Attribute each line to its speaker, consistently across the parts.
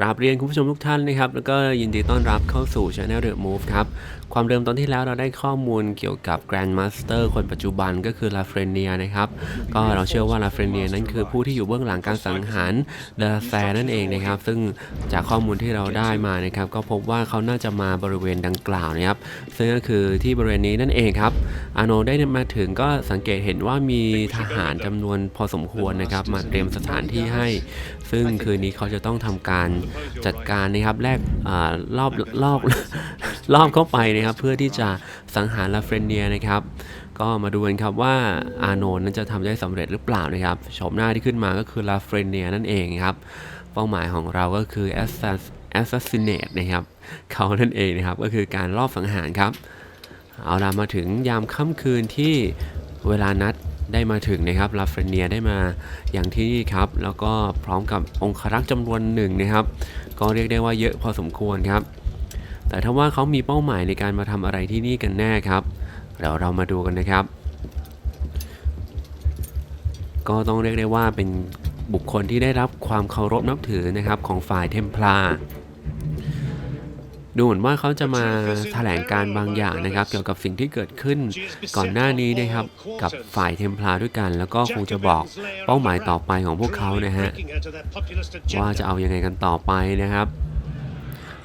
Speaker 1: กราบเรียนคุณผู้ชมทุกท่านนะครับ แล้วก็ยินดีต้อนรับเข้าสู่ Channel The Move ครับความเดิมตอนที่แล้วเราได้ข้อมูลเกี่ยวกับ Grand Master คนปัจจุบันก็คือลาเฟรเนียนะครับ ก็เราเชื่อว่าลาเฟรเนียนั้นคือผู้ที่อยู่เบื้องหลังการสังหารเดลาแซนั่นเองนะครับ ซึ่งจากข้อมูลที่เราได้มานะครับ ก็พบว่าเขาน่าจะมาบริเวณดังกล่าวนะครับ ซึ่งก็คือที่บริเวณนี้นั่นเองครับ อาโนได้มาถึงก็สังเกตเห็นว่ามีทหารจำนวนพอสมควรนะครับ มาเตรียมสถานที่ให้ ซึ่งคืนนี้เขาจะต้องทำการจัดการนะครับแลกอารอบรอบ รอบเข้าไปนะครับ เพื่อที่จะสังหารลาเฟรเนียนะครับ ก็มาดูกันครับว่าอาโนนั้นจะทำได้สำเร็จหรือเปล่านะครับชมหน้าที่ขึ้นมาก็คือลาเฟรเนียนั่นเองครับ เป้าหมายของเราก็คือ Assass- assassinate นะครับเขานั่นเองนะครับ ก็คือการลอบสังหารครับ เอาล่ะมาถึงยามค่ำคืนที่เวลานัดได้มาถึงนะครับลาเฟรเนียได้มาอย่างที่นี่ครับ แล้วก็พร้อมกับองครักษ์จำนวนหนึ่งนะครับ ก็เรียกได้ว่าเยอะพอสมควรครับ แต่ถ้าว่าเขามีเป้าหมายในการมาทำอะไรที่นี่กันแน่ครับเดี๋ยวเรามาดูกันนะครับ ก็ต้องเรียกได้ว่าเป็นบุคคลที่ได้รับความเคารพนับถือนะครับของฝ่ายเทมพลาร์ดูเหมือนว่าเขาจะมาแถลงการบางอย่างนะครับ เกี่ยวกับสิ่งที่เกิดขึ้นก่อนหน้านี้นะครับกับฝ่ายเทมพลาร์ด้วยกัน แล้วก็คงจะบอกเป้าหมายต่อไปของพวกเขานะฮะว่าจะเอายังไงกันต่อไปนะครับ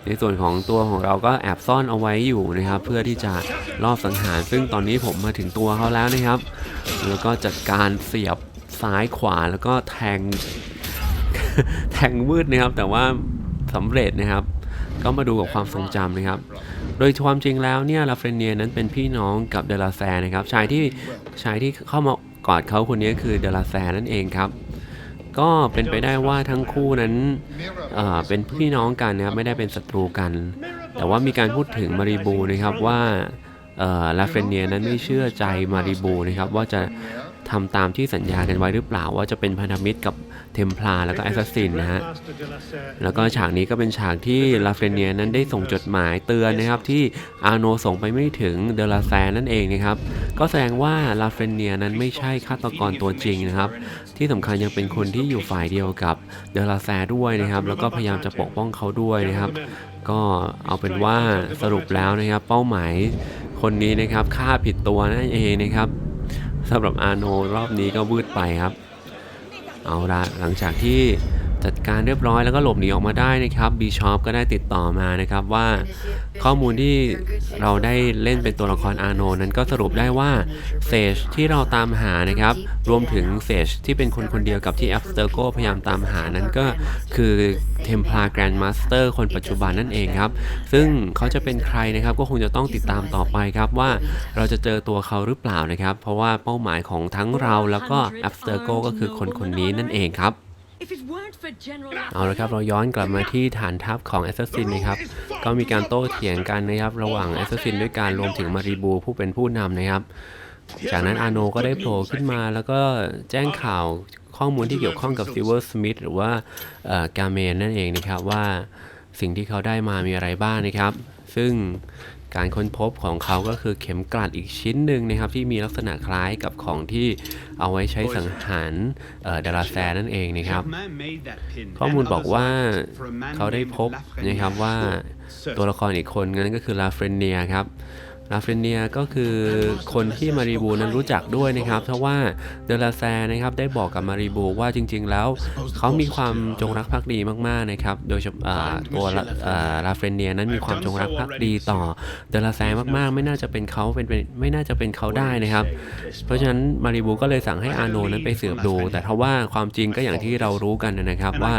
Speaker 1: ในส่วนของตัวของเราก็แอบซ่อนเอาไว้อยู่นะครับ เพื่อที่จะรอบสังหาร ซึ่งตอนนี้ผมมาถึงตัวเขาแล้วนะครับ แล้วก็จัดการเสียบซ้ายขวาแล้วก็แทง แทงวืดนะครับ แต่ว่าสำเร็จนะครับ ก็มาดูกับความทรงจำนะครับ โดยความจริงแล้วเนี่ยลาเฟรเนียนั้นเป็นพี่น้องกับเดลาแซนะครับชายที่ชายที่เข้ามากอดเขาคนนี้คือเดลาแซนั่นเองครับ ก็เป็นไปได้ว่าทั้งคู่นั้นเป็นพี่น้องกันนะครับไม่ได้เป็นศัตรูกัน แต่ว่ามีการพูดถึงมาริบูนะครับว่าลาเฟนเนียนั้นไม่เชื่อใจมาริบูนะครับว่าจะทำตามที่สัญญากันไว้หรือเปล่าว่าจะเป็นพันธมิตรกับ เทมพลาแล้วก็แอสซัสซินนะฮะแล้วก็ฉากนี้ก็เป็นฉากที่ลาเฟรเนียนั้นได้ส่งจดหมายเตือนนะครับที่อาโนส่งไปไม่ถึงเดลาแซนนั่นเองนะครับก็แสดงว่าลาเฟรเนียนั้นไม่ใช่ฆาตกรตัวจริงนะครับ ที่สำคัญยังเป็นคนที่อยู่ฝ่ายเดียวกับเดลาแซด้วยนะครับ แล้วก็พยายามจะปกป้องเขาด้วยนะครับ ก็เอาเป็นว่าสรุปแล้วนะครับ เป้าหมายคนนี้นะครับฆ่าผิดตัวนั่นเองนะครับสำหรับอาโนรอบนี้ก็วืดไปครับ เอาละหลังจากที่ จัดการเรียบร้อยแล้วก็หลบหนีออกมาได้นะครับบีชอปก็ได้ติดต่อมานะครับว่าข้อมูลที่เราได้เล่นเป็นตัวละครอาโนนั้นก็สรุปได้ว่าเซจที่เราตามหานะครับ รวมถึงเซจที่เป็นคนคนเดียวกับที่แอฟสเตอร์โกพยายามตามหานั้นก็คือเทมพลาแกรนด์มาสเตอร์คนปัจจุบันนั่นเองครับ ซึ่งเขาจะเป็นใครนะครับก็คงจะต้องติดตามต่อไปครับว่าเราจะเจอตัวเขาหรือเปล่านะครับ เพราะว่าเป้าหมายของทั้งเราแล้วก็แอฟสเตอร์โกก็คือคนคนนี้นั่นเองครับ เอาละครับเราย้อนกลับมาที่ฐานทัพของแอสซัสซินนะครับก็มีการโต้เถียงกันนะครับ ระหว่างแอสซัสซินด้วยการรวมถึงมาริบูผู้เป็นผู้นำนะครับ จากนั้นอาโนก็ได้โผล่ขึ้นมาแล้วก็แจ้งข่าวข้อมูลที่เกี่ยวข้องกับซิลเวอร์สมิธหรือว่ากาเมนนั่นเองนะครับว่าสิ่งที่เขาได้มามีอะไรบ้างนะครับ ซึ่ง การค้นพบของเขาก็คือเข็มกลัดอีกชิ้นหนึ่งนะครับ ที่มีลักษณะคล้ายกับของที่เอาไว้ใช้สังหารเดาราแซนั่นเองนะครับ ข้อมูลบอกว่าเขาได้พบนะครับว่าตัวละครอีกคนนั้นก็คือลาเฟรเนียครับ ลาเฟรเนียก็คือคนที่มาริบูนั้นรู้จักด้วยนะครับ เพราะว่าเดลาแซนะครับได้บอกกับมาริบูว่าจริง ๆ แล้วเขามีความจงรักภักดีมากๆนะครับ โดยเฉพาะตัวลาเฟรเนียนั้นมีความจงรักภักดีต่อเดลาแซมากๆ ไม่น่าจะเป็นเขาเป็นไม่น่าจะเป็นเขาได้นะครับ เพราะฉะนั้นมาริบูก็เลยสั่งให้อาโนนั้นไปสืบดู แต่ทว่าความจริงก็อย่างที่เรารู้กันนะครับว่า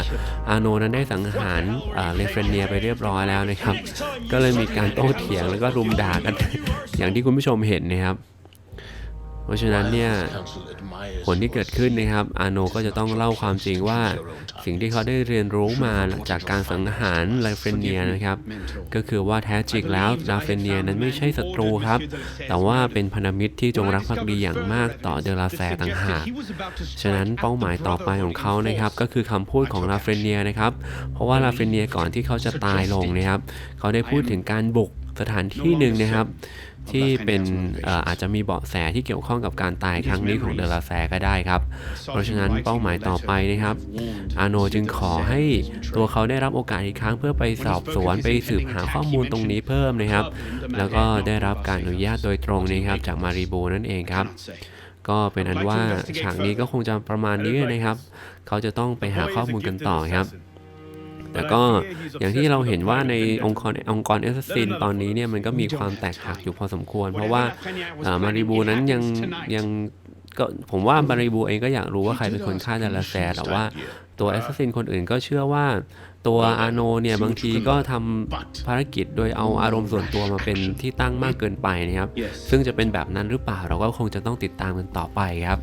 Speaker 1: อาโนนั้นได้สังหารอ่าเลเฟรเนียไปเรียบร้อยแล้วนะครับ ก็เลยมีการโต้เถียงแล้วก็รุมด่ากันอย่างที่คุณผู้ชมเห็นนะครับ เพราะฉะนั้นเนี่ยผลที่เกิดขึ้นนะครับอาโนก็จะต้องเล่าความจริงว่า สิ่งที่เขาได้เรียนรู้มาจากการสังหารลาเฟเนียนะครับ ก็คือว่าแท้จริงแล้วลาเฟเนียนั้นไม่ใช่ศัตรูครับ แต่ว่าเป็นพันธมิตรที่จงรักภักดีอย่างมากต่อเดลาแซต่างหากฉะนั้นเป้าหมายต่อไปของเขานะครับ ก็คือคำพูดของลาเฟเนียนะครับ เพราะว่าลาเฟเนียก่อนที่เขาจะตายลงนะครับ เขาได้พูดถึงการบุก สถานที่หนึ่งนะครับ ที่เป็นเอ่ออาจจะมีเบาะแสที่เกี่ยวข้องกับการตายครั้งนี้ของเดลาแซก็ได้ครับ เพราะฉะนั้นเป้าหมายต่อไปนะครับ อาโนจึงขอให้ตัวเขาได้รับโอกาสอีกครั้งเพื่อไปสอบสวนไปสืบหาข้อมูลตรงนี้เพิ่มนะครับ แล้วก็ได้รับการอนุญาตโดยตรงนะครับจากมาริบูนั่นเองครับก็เป็นอันว่าฉากนี้ก็คงจะประมาณนี้นะครับ เขาจะต้องไปหาข้อมูลกันต่อครับ แต่ก็อย่างที่เราเห็นว่าในองค์กรองค์กรเอสซินตอนนี้เนี่ยมันก็มีความแตกหักอยู่พอสมควร เพราะว่าเอ่อมาริบูนั้นยังยังก็ผมว่ามาริบูเองก็อยากรู้ว่าใครเป็นคนฆ่าเดลาแซแต่ว่าตัวแอสซัสซินคนอื่นก็เชื่อว่าตัวอาโนเนี่ยบางทีก็ทำภารกิจโดยเอาอารมณ์ส่วนตัวมาเป็นที่ตั้งมากเกินไปนะครับ ซึ่งจะเป็นแบบนั้นหรือเปล่าเราก็คงจะต้องติดตามกันต่อไปครับ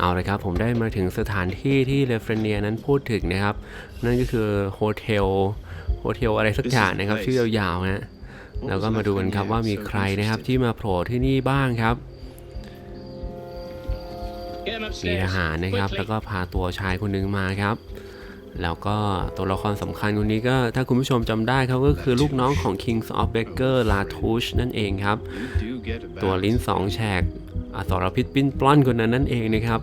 Speaker 1: เอาเลยครับ ผมได้มาถึงสถานที่ที่เลฟเรเนียนั้นพูดถึงนะครับ นั่นก็คือโฮเทลโฮเทลอะไรสักอย่างนะครับ ชื่อยาวๆนะแล้วก็มาดูกันครับว่ามีใครนะครับที่มาโผล่ที่นี่บ้างครับมีทหารนะครับ แล้วก็พาตัวชายคนหนึงมาครับ แล้วก็ตัวละครสำคัญคนนี้ก็ถ้าคุณผู้ชมจำได้เขาก็คือลูกน้องของ Kings of Baker l a t o u c h นั่นเองครับ ตัวลิ้นสองแฉก อสรพิษปิ้นปล้อนคนนั้นนั่นเองนะครับ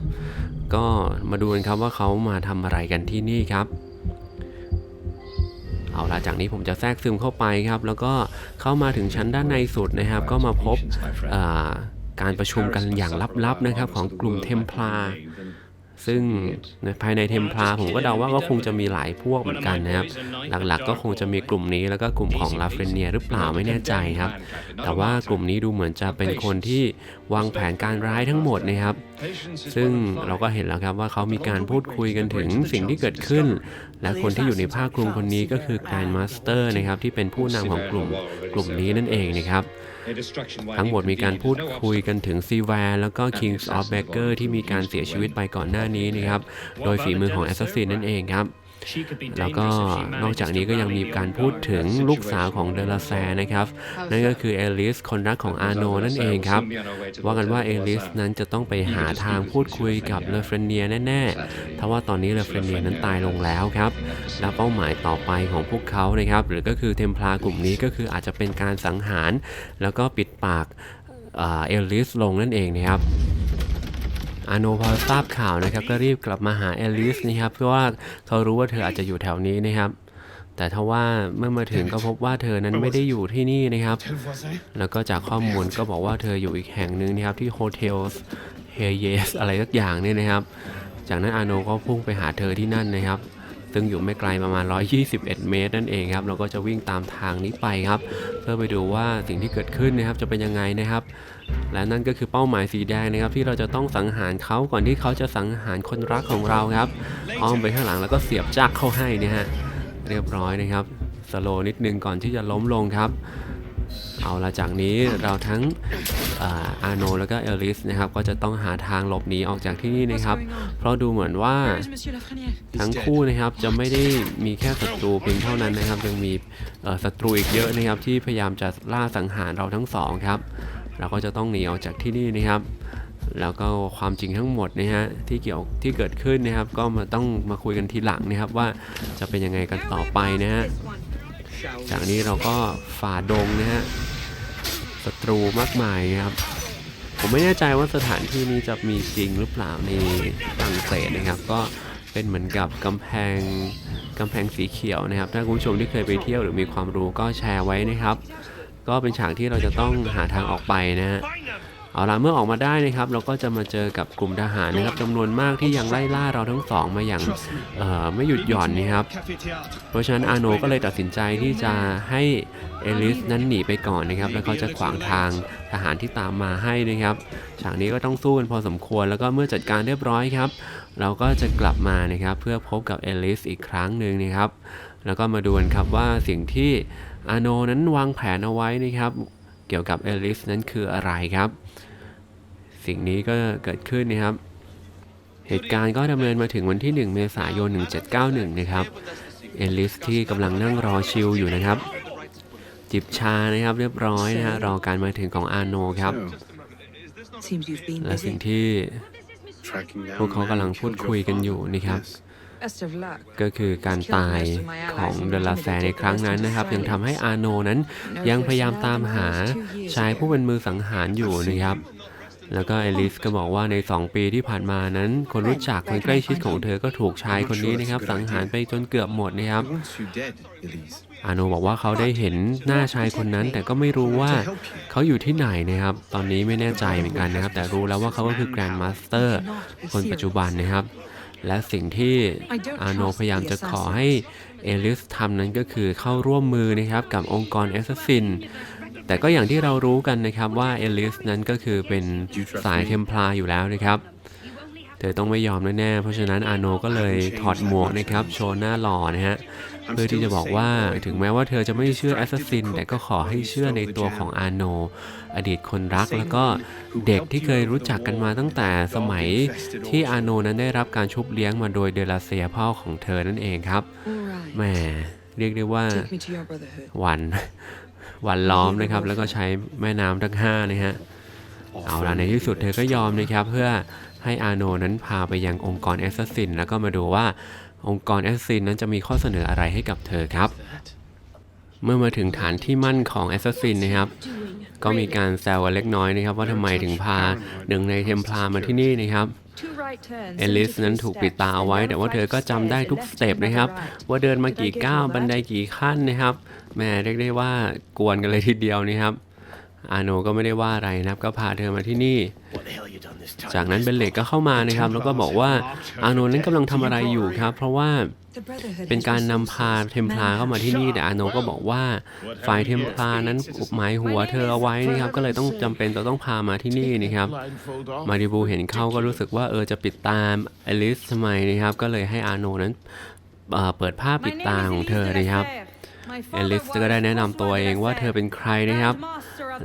Speaker 1: ก็มาดูกันครับว่าเขามาทำอะไรกันที่นี่ครับ เอาละจากนี้ผมจะแทรกซึมเข้าไปครับ แล้วก็เข้ามาถึงชั้นด้านในสุดนะครับ ก็มาพบการประชุมกันอย่างลับๆนะครับ ของกลุ่มเทมพลา ซึ่งในภายในเทมพลาผมก็เดาว่าก็คงจะมีหลายพวกเหมือนกันนะครับ หลักๆก็คงจะมีกลุ่มนี้แล้วก็กลุ่มของลาเฟรเนียหรือเปล่าไม่แน่ใจครับ แต่ว่ากลุ่มนี้ดูเหมือนจะเป็นคนที่วางแผนการร้ายทั้งหมดนะครับ ซึ่งเราก็เห็นแล้วครับว่าเขามีการพูดคุยกันถึงสิ่งที่เกิดขึ้น และคนที่อยู่ในภาคคลุมคนนี้ก็คือแกรนด์มาสเตอร์นะครับที่เป็นผู้นำของกลุ่มกลุ่มนี้นั่นเองนะครับ ทั้งหมดมีการพูดคุยกันถึงซีแวร์แล้วก็ Kings of b a k e r ที่มีการเสียชีวิตไปก่อนหน้านี้นะครับ โดยฝีมือของ Assassin นั่นเองครับ แล้วก็นอกจากนี้ก็ยังมีการพูดถึงลูกสาวของเดลาแซนะครับ นั่นก็คือเอลิสคนรักของอาโนนั่นเองครับ ว่ากันว่าเอลิสนั้นจะต้องไปหาทางพูดคุยกับเลเฟรเนียแน่ๆทว่าตอนนี้เลเฟรเนียนั้นตายลงแล้วครับ และเป้าหมายต่อไปของพวกเขานะครับ หรือก็คือเทมพลากลุ่มนี้ก็คืออาจจะเป็นการสังหาร แล้วก็ปิดปากเอ่อเอลิสลงนั่นเองนะครับ อาโนพอทราบข่าวนะครับก็รีบกลับมาหาเอลิสนะครับเพราะว่าเขารู้ว่าเธออาจจะอยู่แถวนี้นะครับ แต่ทว่าเมื่อมาถึงก็พบว่าเธอนั้นไม่ได้อยู่ที่นี่นะครับ แล้วก็จากข้อมูลก็บอกว่าเธออยู่อีกแห่งหนึ่งนะครับที่โฮเทลเฮเยสอะไรสักอย่างเนี่ยนะครับ จากนั้นอาโนก็พุ่งไปหาเธอที่นั่นนะครับ ซึ่งอยู่ไม่ไกลประมาณ 121 เมตรนั่นเองครับ เราก็จะวิ่งตามทางนี้ไปครับ เพื่อไปดูว่าสิ่งที่เกิดขึ้นนะครับจะเป็นยังไงนะครับ และนั่นก็คือเป้าหมายสีแดงนะครับ ที่เราจะต้องสังหารเขาก่อนที่เขาจะสังหารคนรักของเราครับอ้อมไปข้างหลังแล้วก็เสียบจักเข้าให้นะฮะเรียบร้อยนะครับสโลนิดนึงก่อนที่จะล้มลงครับ เอาละจากนี้เราทั้งอาอาโนแล้วก็เอลิสนะครับก็จะต้องหาทางหลบหนีออกจากที่นี่นะครับ เพราะดูเหมือนว่าทั้งคู่นะครับจะไม่ได้มีแค่ศัตรูเพียงเท่านั้นนะครับยังมีเอ่อศัตรูอีกเยอะนะครับที่พยายามจะล่าสังหารเราทั้งสองครับเราก็จะต้องหนีออกจากที่นี่นะครับ แล้วก็ความจริงทั้งหมดนะฮะที่เกี่ยวที่เกิดขึ้นนะครับ ก็มาต้องมาคุยกันทีหลังนะครับว่าจะเป็นยังไงกันต่อไปนะฮะจากนี้เราก็ฝ่าดงนะฮะ ศัตรูมากมายครับ ผมไม่แน่ใจว่าสถานที่นี้จะมีจริงหรือเปล่าในฝรั่งเศสนะครับ ก็เป็นเหมือนกับกำแพงกำแพงสีเขียวนะครับ ถ้าคุณผู้ชมที่เคยไปเที่ยวหรือมีความรู้ก็แชร์ไว้นะครับ ก็เป็นฉากที่เราจะต้องหาทางออกไปนะฮะ เอาล่ะเมื่อออกมาได้นะครับ เราก็จะมาเจอกับกลุ่มทหารนะครับจำนวนมากที่ยังไล่ล่าเราทั้งสองมาอย่างไม่หยุดหย่อนนะครับ เพราะฉะนั้นอาโนก็เลยตัดสินใจที่จะให้เอลิสนั้นหนีไปก่อนนะครับ แล้วเขาจะขวางทางทหารที่ตามมาให้นะครับฉากนี้ก็ต้องสู้กันพอสมควร แล้วก็เมื่อจัดการเรียบร้อยครับ เราก็จะกลับมานะครับ เพื่อพบกับเอลิสอีกครั้งหนึ่งนะครับ แล้วก็มาดูกันครับว่าสิ่งที่อาโนนั้นวางแผนเอาไว้นะครับ เกี่ยวกับเอลิสนั้นคืออะไรครับ สิ่งนี้ก็เกิดขึ้นนะครับ เหตุการณ์ก็ดำเนินมาถึงวันที่ 1 เมษายน 1791 นะครับ เอลิสที่กำลังนั่งรอชิลอยู่นะครับ จิบชานะครับเรียบร้อยนะฮะรอการมาถึงของอาโนครับ และสิ่งที่พวกเขากำลังพูดคุยกันอยู่นะครับก็คือการตายของเดลาแซในครั้งนั้นนะครับ ยังทำให้อาโนนั้นยังพยายามตามหาชายผู้เป็นมือสังหารอยู่นะครับ แล้วก็เอลิสก็บอกว่าใน 2 ปีที่ผ่านมานั้น คนรู้จักคนใกล้ชิดของเธอก็ถูกชายคนนี้นะครับ สังหารไปจนเกือบหมดนะครับ
Speaker 2: wants you dead, Elise.
Speaker 1: อาโนบอกว่าเขาได้เห็นหน้าชายคนนั้น แต่ก็ไม่รู้ว่าเขาอยู่ที่ไหนนะครับ ตอนนี้ไม่แน่ใจเหมือนกันนะครับ แต่รู้แล้วว่าเขาก็คือแกรนด์มาสเตอร์คนปัจจุบันนะครับ และสิ่งที่อาโนพยายามจะขอให้เอลิสทำนั้นก็คือเข้าร่วมมือนะครับกับองค์กรแอสซัสซิน แต่ก็อย่างที่เรารู้กันนะครับว่าเอลิสนั้นก็คือเป็นสายเทมพลาอยู่แล้วนะครับเธอต้องไม่ยอมแน่ๆ เพราะฉะนั้นอาโนก็เลยถอดหมวกนะครับ โชว์หน้าหล่อนะฮะ เพื่อที่จะบอกว่าถึงแม้ว่าเธอจะไม่เชื่อแอสซัสซิน แต่ก็ขอให้เชื่อในตัวของอาโน อดีตคนรักแล้วก็เด็กที่เคยรู้จักกันมาตั้งแต่สมัยที่อาโนนั้นได้รับการชุบเลี้ยงมาโดยเดลาเซียพ่อของเธอนั่นเองครับ
Speaker 3: All right.
Speaker 1: แหมเรียกได้ว่า
Speaker 3: Take me to your brotherhood.
Speaker 1: หวันห วันล้อมนะครับ แล้วก็ใช้แม่น้ำทั้งห้านะฮะเอาละในที่สุดเธอก็ยอมนะครับ เพื่อให้อาโนนั้นพาไปยังองค์กรแอสซัสซินแล้วก็มาดูว่าองค์กรแอสซัสซินนั้นจะมีข้อเสนออะไรให้กับเธอครับ เมื่อมาถึงฐานที่มั่นของแอสซัสซินนะครับก็มีการแซวกันเล็กน้อยนะครับ ว่าทำไมถึงพาหนึ่งในเทมพลามาที่นี่นะครับ
Speaker 3: Two right turns.
Speaker 1: เอลิสนั้นถูกปิดตาเอาไว้ แต่ว่าเธอก็จำได้ทุกสเต็ปนะครับ ว่าเดินมากี่ก้าวบันไดกี่ขั้นนะครับ แม่เรียกได้ว่ากวนกันเลยทีเดียวนะครับ อาโนก็ไม่ได้ว่าอะไรนะครับ ก็พาเธอมาที่นี่ จากนั้นเบนเลกก็เข้ามานะครับ แล้วก็บอกว่าอาโนนั้นกำลังทำอะไรอยู่ครับ เพราะว่าเป็นการนำพาเทมพลาเข้ามาที่นี่แต่อาโนก็บอกว่าฝ่ายเทมพลานั้นหมายหัวเธอเอาไว้นะครับ ก็เลยต้องจำเป็นจะต้องพามาที่นี่นะครับ มาริบูเห็นเข้าก็รู้สึกว่าเออจะปิดตามอลิสทำไมนะครับ ก็เลยให้อาโนนั้นเอ่อเปิดผ้าปิดตาของเธอนะครับ เอลิสก็ได้แนะนำตัวเองว่าเธอเป็นใครนะครับ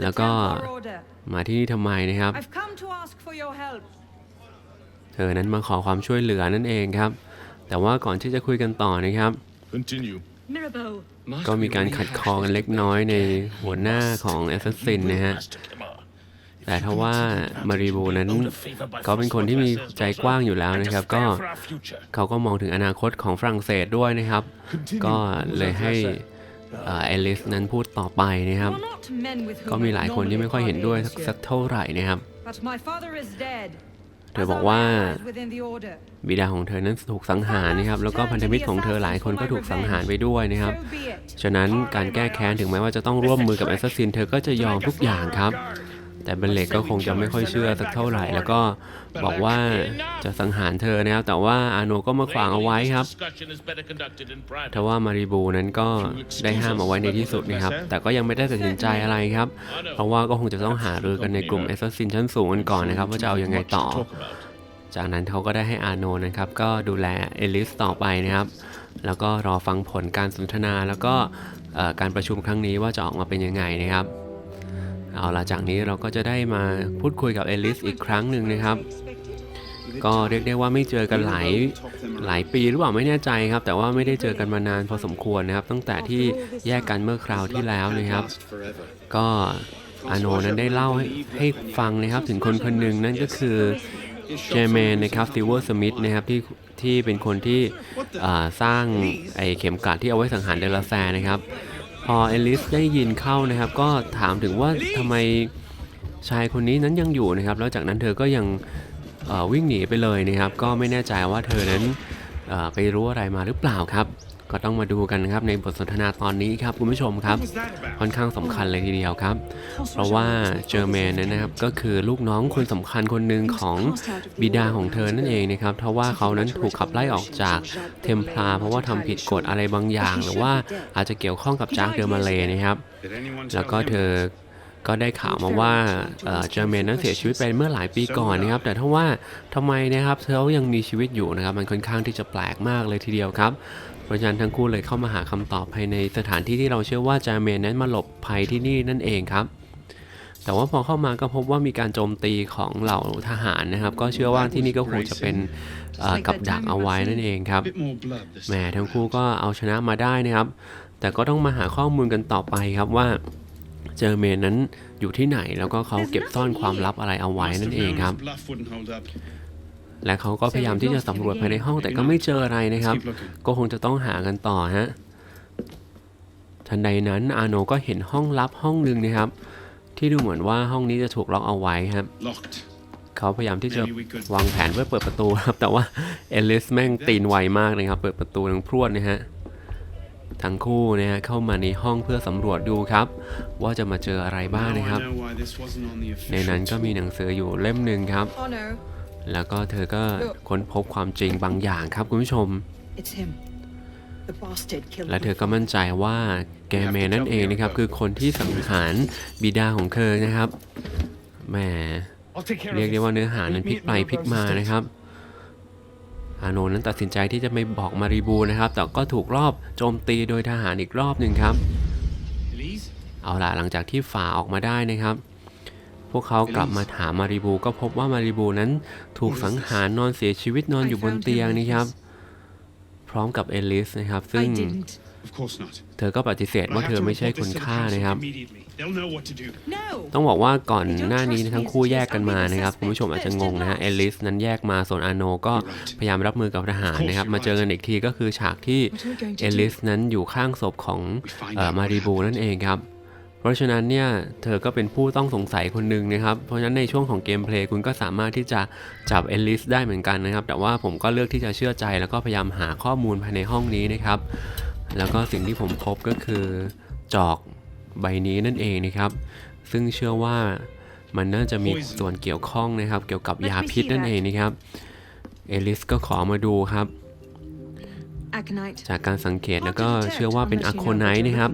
Speaker 1: แล้วก็มาที่นี่ทำไมนะครับ
Speaker 3: I've come to ask for your help.
Speaker 1: เธอนั้นมาขอความช่วยเหลือนั่นเองครับ แต่ว่าก่อนที่จะคุยกันต่อนะครับ
Speaker 4: Continue.
Speaker 3: Mirabeau.
Speaker 1: ก็มีการขัดคอกันเล็กน้อยในหัวหน้าของแอสซัสซินนะฮะแต่ถ้าว่ามาริบูนั้นเขาเป็นคนที่มีใจกว้างอยู่แล้วนะครับ ก็เขาก็มองถึงอนาคตของฝรั่งเศสด้วยนะครับ ก็เลยให้ เอ่อเอลิสนั้นพูดต่อไปนะครับ
Speaker 3: You're not men with whom
Speaker 1: ก็มีหลายคนที่ไม่ค่อยเห็นด้วยสัก
Speaker 3: normally
Speaker 1: สักเท่าไหร่นะครับ
Speaker 3: But my father is dead.
Speaker 1: เธอ
Speaker 3: As
Speaker 1: บอก
Speaker 3: are
Speaker 1: ว่า
Speaker 3: allies within the order.
Speaker 1: บิดาของเธอนั้นถูกสังหารนะครับ แล้วก็พันธมิตรของเธอหลายคนก็ถูกสังหารไปด้วยนะครับ
Speaker 3: So be it.
Speaker 1: ฉะนั้นการแก้แค้นถึงแม้ว่าจะต้องร่วมมือกับแอสซัสซินเธอก็จะยอมทุกอย่างครับ แต่เบนเล็กก็คงจะไม่ค่อยเชื่อสักเท่าไหร่ แล้วก็บอกว่าจะสังหารเธอนะครับ แต่ว่าอาโนก็มาขวางเอาไว้ครับทว่ามาริบูนั้นก็ได้ห้ามเอาไว้ในที่สุดนะครับ แต่ก็ยังไม่ได้ตัดสินใจอะไรครับ เพราะว่าก็คงจะต้องหารือกันในกลุ่มแอสซัสซินชั้นสูงกันก่อนนะครับ ว่าจะเอายังไงต่อ จากนั้นเขาก็ได้ให้อาโนนะครับ ก็ดูแลเอลิสต่อไปนะครับ แล้วก็รอฟังผลการสนทนาแล้วก็เอ่อการประชุมครั้งนี้ว่าจะออกมาเป็นยังไงนะครับ เอาละจากนี้เราก็จะได้มาพูดคุยกับเอลิสอีกครั้งหนึ่งนะครับ ก็เรียกได้ว่าไม่เจอกันหลายหลายปีหรือเปล่าไม่แน่ใจครับ แต่ว่าไม่ได้เจอกันมานานพอสมควรนะครับ ตั้งแต่ที่แยกกันเมื่อคราวที่แล้วนะครับ ก็อาโนนั้นได้เล่าให้ให้ฟังนะครับถึงคนคนหนึ่งนั่นก็คือเจเมนนะครับซิเวอร์สมิธนะครับที่ที่เป็นคนที่สร้างไอเข็มกลัดที่เอาไว้สังหารเดลาแซนะครับ พอเอลิสได้ยินเข้านะครับ ก็ถามถึงว่าทำไมชายคนนี้นั้นยังอยู่นะครับ แล้วจากนั้นเธอก็ยังวิ่งหนีไปเลยนะครับ ก็ไม่แน่ใจว่าเธอนั้นไปรู้อะไรมาหรือเปล่าครับ ก็ต้องมาดูกันนะครับในบทสนทนาตอนนี้ครับคุณผู้ชมครับ ค่อนข้างสำคัญเลยทีเดียวครับ เพราะว่าเจอร์แมนนั้นนะครับก็คือลูกน้องคนสำคัญคนหนึ่งของบิดาของเธอนั่นเองนะครับเพราะว่าเขานั้นถูกขับไล่ออกจากเทมพลาเพราะว่าทำผิดกฎอะไรบางอย่าง หรือว่าอาจจะเกี่ยวข้องกับจากเดอมาเลนะครับ แล้วก็เธอก็ได้ข่าวมาว่าเอ่อเจอร์เมนนั้นเสียชีวิตไปเมื่อหลายปีก่อนนะครับ แต่ถ้าว่าทำไมนะครับเธอยังมีชีวิตอยู่นะครับ มันค่อนข้างที่จะแปลกมากเลยทีเดียวครับ ราะฉะนั้นทั้งคู่เลยเข้ามาหาคำตอบภายในสถานที่ที่เราเชื่อว่าจาเมนนั้นมาหลบภัยที่นี่นั่นเองครับ แต่ว่าพอเข้ามาก็พบว่ามีการโจมตีของเหล่าทหารนะครับ ก็เชื่อว่าที่นี่ก็คงจะเป็นกับดักเอาไว้นั่นเองครับแหมทั้งคู่ก็เอาชนะมาได้นะครับ แต่ก็ต้องมาหาข้อมูลกันต่อไปครับว่าเจอเมนนั้นอยู่ที่ไหนแล้วก็เขาเก็บซ่อนความลับอะไรเอาไว้นั่นเองครับ และเขาก็พยายามที่จะสำรวจภายในห้องแต่ก็ไม่เจออะไรนะครับ
Speaker 2: Keep looking.
Speaker 1: ก็คงจะต้องหากันต่อฮะทันใดนั้นอาโนก็เห็นห้องลับห้องหนึ่งนะครับ ที่ดูเหมือนว่าห้องนี้จะถูกล็อกเอาไว้ครับ
Speaker 2: Locked.
Speaker 1: เขาพยายามที่จะ
Speaker 2: Maybe we could
Speaker 1: วางแผนเพื่อเปิดประตูครับ แต่ว่าเอลิสแม่งตีนไวมากเลยครับ เปิดประตูทั้งพรวดนะฮะทั้งคู่นะฮะเข้ามาในห้องเพื่อสำรวจดูครับ ว่าจะมาเจออะไรบ้าง
Speaker 2: Now
Speaker 1: นะครับ
Speaker 2: I know why this wasn't on the
Speaker 1: ใน
Speaker 2: official
Speaker 1: นั้นก็มี
Speaker 2: tour.
Speaker 1: หนังสืออยู่เล่มหนึ่งครับ
Speaker 3: Oh no,
Speaker 1: แล้วก็เธอก็ค้นพบความจริงบางอย่างครับคุณผู้ชม
Speaker 3: it's him. The bastard killed
Speaker 1: และ
Speaker 3: my
Speaker 1: เธอก็มั่นใจว่าแกเมนั่นเองนะครับ คือคนที่สังหารบิดาของเธอนะครับแหม
Speaker 4: I'll take care
Speaker 1: เรียก
Speaker 4: of
Speaker 1: ได้
Speaker 4: this.
Speaker 1: ว่าเนื้อหานั้นพลิกไปพลิกมานะครับอาโนนั้นตัดสินใจที่จะไม่บอกมาริบูนะครับ แต่ก็ถูกรอบโจมตีโดยทหารอีกรอบหนึ่งครับ
Speaker 2: Elise?
Speaker 1: เอาล่ะหลังจากที่ฝ่าออกมาได้นะครับ พวกเขากลับมาถามมาริบูก็พบว่ามาริบูนั้นถูกสังหารนอนเสียชีวิตนอนอยู่บนเตียงนะครับ พร้อมกับเอลิสนะครับ ซึ่ง
Speaker 3: I didn't.
Speaker 2: Of course not.
Speaker 1: เธอก็ปฏิเสธ
Speaker 2: But I
Speaker 1: ว่า
Speaker 2: have
Speaker 1: เธอ
Speaker 2: to
Speaker 1: ไม่ใช่
Speaker 2: report
Speaker 1: คน
Speaker 2: this to the
Speaker 1: ฆ่า
Speaker 2: council
Speaker 1: นะครับ
Speaker 2: immediately. They'll know what to do.
Speaker 3: No.
Speaker 1: ต้องบอกว่าก่อนหน้านี้ทั้งคู่แยกกันมานะครับคุณผู้ชมอาจจะงงนะฮะเอลิสนั้นแยกมาส่วนอาโนก็พยายามรับมือกับทหารนะครับ มาเจอกันอีกทีก็คือฉากที่
Speaker 3: What are we going to
Speaker 1: เอ
Speaker 3: do?
Speaker 1: ลิสนั้นอยู่ข้างศพของเอ่อมาริบูนั่นเองครับ เพราะฉะนั้นเนี่ยเธอก็เป็นผู้ต้องสงสัยคนหนึ่งนะครับ เพราะฉะนั้นในช่วงของเกมเพลย์คุณก็สามารถที่จะจับเอลิสได้เหมือนกันนะครับ แต่ว่าผมก็เลือกที่จะเชื่อใจ แล้วก็พยายามหาข้อมูลภายในห้องนี้นะครับ แล้วก็สิ่งที่ผมพบก็คือจอกใบนี้นั่นเองนะครับ ซึ่งเชื่อว่ามันน่าจะมีส่วนเกี่ยวข้องนะครับ เกี่ยวกับยาพิษนั่นเองนะครับเอลิสก็ขอมาดูครับ
Speaker 3: Aconite.
Speaker 1: จากการสังเกตแล้วก็
Speaker 3: Hard to detect
Speaker 1: เชื่อว่าเป็น
Speaker 3: unless
Speaker 1: อะ
Speaker 3: you
Speaker 1: โค
Speaker 3: know
Speaker 1: ไน
Speaker 3: what
Speaker 1: ท์
Speaker 3: you're
Speaker 1: นะครับ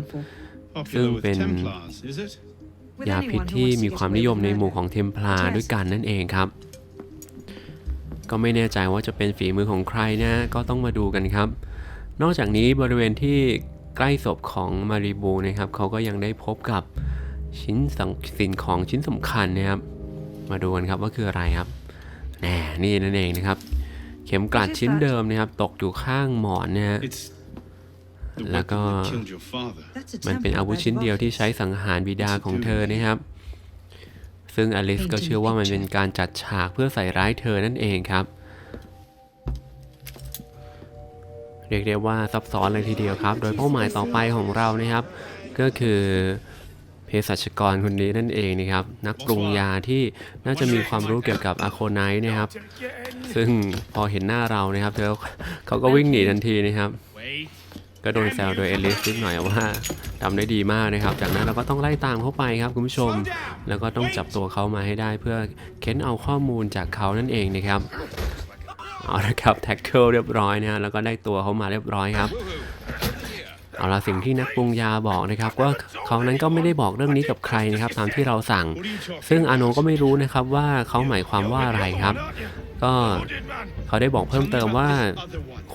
Speaker 3: looking for.
Speaker 2: Popular with
Speaker 1: been-
Speaker 2: Templars, is it?
Speaker 3: With
Speaker 1: ยาพิษ
Speaker 3: anyone who
Speaker 1: ที่
Speaker 3: wants to
Speaker 1: มี
Speaker 3: get
Speaker 1: ความ
Speaker 3: away
Speaker 1: นิยม
Speaker 3: with
Speaker 1: ในหมู่
Speaker 3: murder.
Speaker 1: ของเทมพลา
Speaker 3: Yes.
Speaker 1: ด้วยกันนั่นเองครับ ก็ไม่แน่ใจว่าจะเป็นฝีมือของใครนะ ก็ต้องมาดูกันครับ นอกจากนี้บริเวณที่ใกล้ศพของมาริบูนะครับเขาก็ยังได้พบกับชิ้นสังสิ่งของชิ้นสำคัญนะครับ มาดูกันครับว่าคืออะไรครับแหน่นี่นั่นเองนะครับ เข็มกลัดชิ้นเดิมนะครับ ตกอยู่ข้างหมอนนะฮะ
Speaker 2: It's the
Speaker 1: Là
Speaker 2: weapon
Speaker 1: có-
Speaker 2: that killed your father.
Speaker 3: That's a
Speaker 1: มันเป็น
Speaker 3: Templar
Speaker 1: อาวุธชิ้นเดียวที่ใช้สังหารบิดาของเธอนะครับ ซึ่งอลิสก็เชื่อว่ามันเป็นการจัดฉากเพื่อใส่ร้ายเธอนั่นเองครับ เรียกได้ว่าซับซ้อนเลยทีเดียวครับ โดยเป้าหมายต่อไปของเรานะครับ ก็คือเภสัชกรคนนี้นั่นเองนะครับ นักปรุงยาที่น่าจะมีความรู้เกี่ยวกับอะโคไนท์นะครับ ซึ่งพอเห็นหน้าเรานะครับเธอเขาก็วิ่งหนีทันทีนะครับ
Speaker 2: Wait.
Speaker 1: ก็โดนแซวโดยเอลิสนิดหน่อยว่าทำได้ดีมากนะครับ จากนั้นเราก็ต้องไล่ตามเขาไปครับคุณผู้ชม แล้วก็ต้องจับตัวเขามาให้ได้เพื่อเค้นเอาข้อมูลจากเขานั่นเองนะครับเอาละครับแท็กเกิลเรียบร้อยนะฮะแล้วก็ได้ตัวเขามาเรียบร้อยครับ เอาละสิ่งที่นักปรุงยาบอกนะครับว่าเขานั้นก็ไม่ได้บอกเรื่องนี้กับใครนะครับ ตามที่เราสั่ง ซึ่งอาโนก็ไม่รู้นะครับว่าเขาหมายความว่าอะไรครับ ก็เขาได้บอกเพิ่มเติมว่า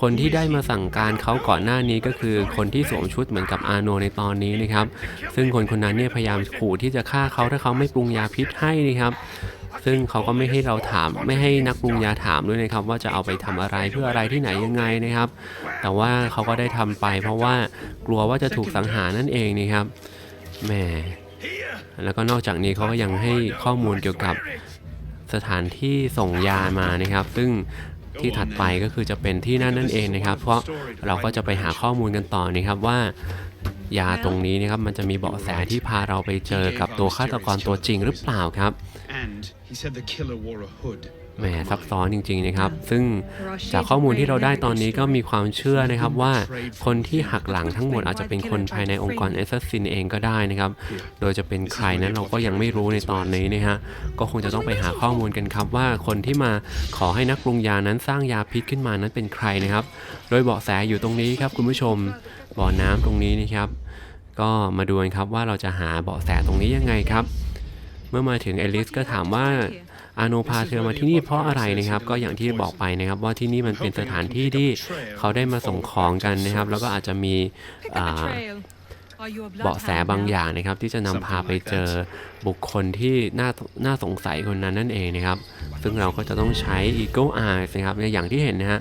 Speaker 1: คนที่ได้มาสั่งการเขาก่อนหน้านี้ก็คือคนที่สวมชุดเหมือนกับอาโนในตอนนี้นะครับ ซึ่งคนคนนั้นเนี่ยพยายามขู่ที่จะฆ่าเขาถ้าเขาไม่ปรุงยาพิษให้นะครับ ซึ่งเขาก็ไม่ให้เราถาม ไม่ให้นักปรุงยาถามด้วยนะครับ ว่าจะเอาไปทำอะไรเพื่ออะไรที่ไหนยังไงนะครับ แต่ว่าเขาก็ได้ทำไป เพราะว่ากลัวว่าจะถูกสังหารนั่นเองนะครับแหมแล้วก็นอกจากนี้เขาก็ยังให้ข้อมูลเกี่ยวกับสถานที่ส่งยามานะครับ ซึ่งที่ถัดไปก็คือจะเป็นที่นั่นนั่นเองนะครับ เพราะเราก็จะไปหาข้อมูลกันต่อนะครับว่ายาตรงนี้นะครับมันจะมีเบาะแสที่พาเราไปเจอกับตัวฆาตกรตัวจริงหรือเปล่าครับ
Speaker 2: And he said the killer wore a hood.
Speaker 1: แหมซับซ้อนจริงๆนะครับ ซึ่งจากข้อมูลที่เราได้ตอนนี้ก็มีความเชื่อนะครับว่าคนที่หักหลังทั้งหมดอาจจะเป็นคนภายในองค์กร Assassin เองก็ได้นะครับ โดยจะเป็นใครนั้นเราก็ยังไม่รู้ในตอนนี้นะฮะ ก็คงจะต้องไปหาข้อมูลกันครับว่าคนที่มาขอให้นักปรุงยานั้นสร้างยาพิษขึ้นมานั้นเป็นใครนะครับ โดยเบาะแสอยู่ตรงนี้ครับคุณผู้ชมบ่อน้ำตรงนี้นะครับ ก็มาดูกันครับว่าเราจะหาเบาะแสตรงนี้ยังไงครับเมื่อมาถึงเอลิสก็ถามว่าอาโนพาเธอมาที่นี่เพราะอะไรนะครับ ก็อย่างที่บอกไปนะครับว่าที่นี่มันเป็นสถานที่ที่เขาได้มาส่งของกันนะครับ แล้วก็อาจจะมี
Speaker 3: Pick up
Speaker 1: อ่า
Speaker 3: the trail. Are you a
Speaker 1: เบาะแส
Speaker 3: bloodhound
Speaker 1: บาง
Speaker 3: now?
Speaker 1: อย่างนะครับ ที่จะนำพาไปเจอบุคคลที่น่าน่าสงสัยคนนั้นนั่นเองนะครับ ซึ่งเราก็จะต้องใช้ Eagle Eyes นะครับในอย่างที่เห็นนะฮะ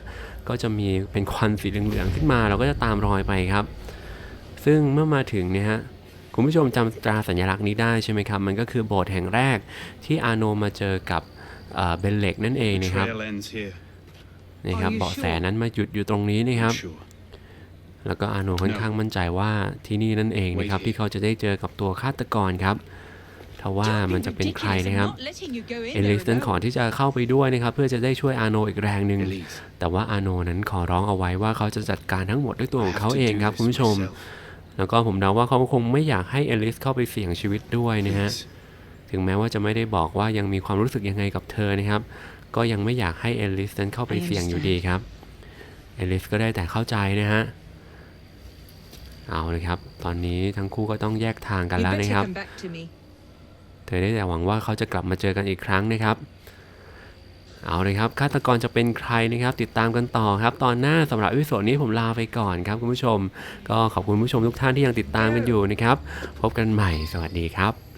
Speaker 1: ก็จะมีเป็นควันสีเหลืองๆขึ้นมา เราก็จะตามรอยไปครับ ซึ่งเมื่อมาถึงเนี่ยฮะ คุณผู้ชมจำตราสัญลักษณ์นี้ได้ใช่ไหมครับ มันก็คือโบสถ์แห่งแรกที่อาโนมาเจอกับเอ่อเบนเล็กนั่นเองนะครับ
Speaker 2: Trail ends here.
Speaker 1: นะครับ
Speaker 3: Are you
Speaker 1: เบาะแส
Speaker 3: sure?
Speaker 1: นั้นมาหยุดอยู่ตรงนี้นะครับ
Speaker 2: Sure.
Speaker 1: แล้วก็อาโนค่อนข้างมั่นใจว่าที่นี่นั่นเองนะครับ ที่เขาจะได้เจอกับตัวฆาตกรครับทว่ามันจะเป็นใครนะครับ เอลิสนั้นขอที่จะเข้าไปด้วยนะครับ เพื่อจะได้ช่วยอาโนอีกแรงหนึ่ง
Speaker 2: Elise.
Speaker 1: แต่ว่าอาโนนั้นขอร้องเอาไว้ว่าเขาจะจัดการทั้งหมดด้วยตัว
Speaker 2: I
Speaker 1: ของ
Speaker 2: have
Speaker 1: เขา
Speaker 2: to
Speaker 1: เอง
Speaker 2: do
Speaker 1: ครับ
Speaker 2: this
Speaker 1: คุณผู้ชม
Speaker 2: myself.
Speaker 1: แล้วก็ผมเดาว่าเขาคงไม่อยากให้เอลิสเข้าไปเสี่ยงชีวิตด้วยนะฮะ
Speaker 2: Please.
Speaker 1: ถึงแม้ว่าจะไม่ได้บอกว่ายังมีความรู้สึกยังไงกับเธอนะครับ ก็ยังไม่อยากให้เอลิสนั้นเข้าไปเสี่ยงอยู่ดีครับ เอลิสก็ได้แต่เข้าใจนะฮะ เอาเลยครับ ตอนนี้ทั้งคู่ก็ต้องแยกทางกัน
Speaker 3: You
Speaker 1: แล้ว
Speaker 3: better
Speaker 1: นะครับ
Speaker 3: come back to me.
Speaker 1: เธอได้แต่หวังว่าเขาจะกลับมาเจอกันอีกครั้งนะครับ เอาเลยครับฆาตกรจะเป็นใครนะครับ ติดตามกันต่อครับ ตอนหน้าสำหรับวิดีโอนี้ผมลาไปก่อนครับคุณผู้ชม ก็ขอบคุณผู้ชมทุกท่านที่ยังติดตามกันอยู่นะครับ พบกันใหม่สวัสดีครับ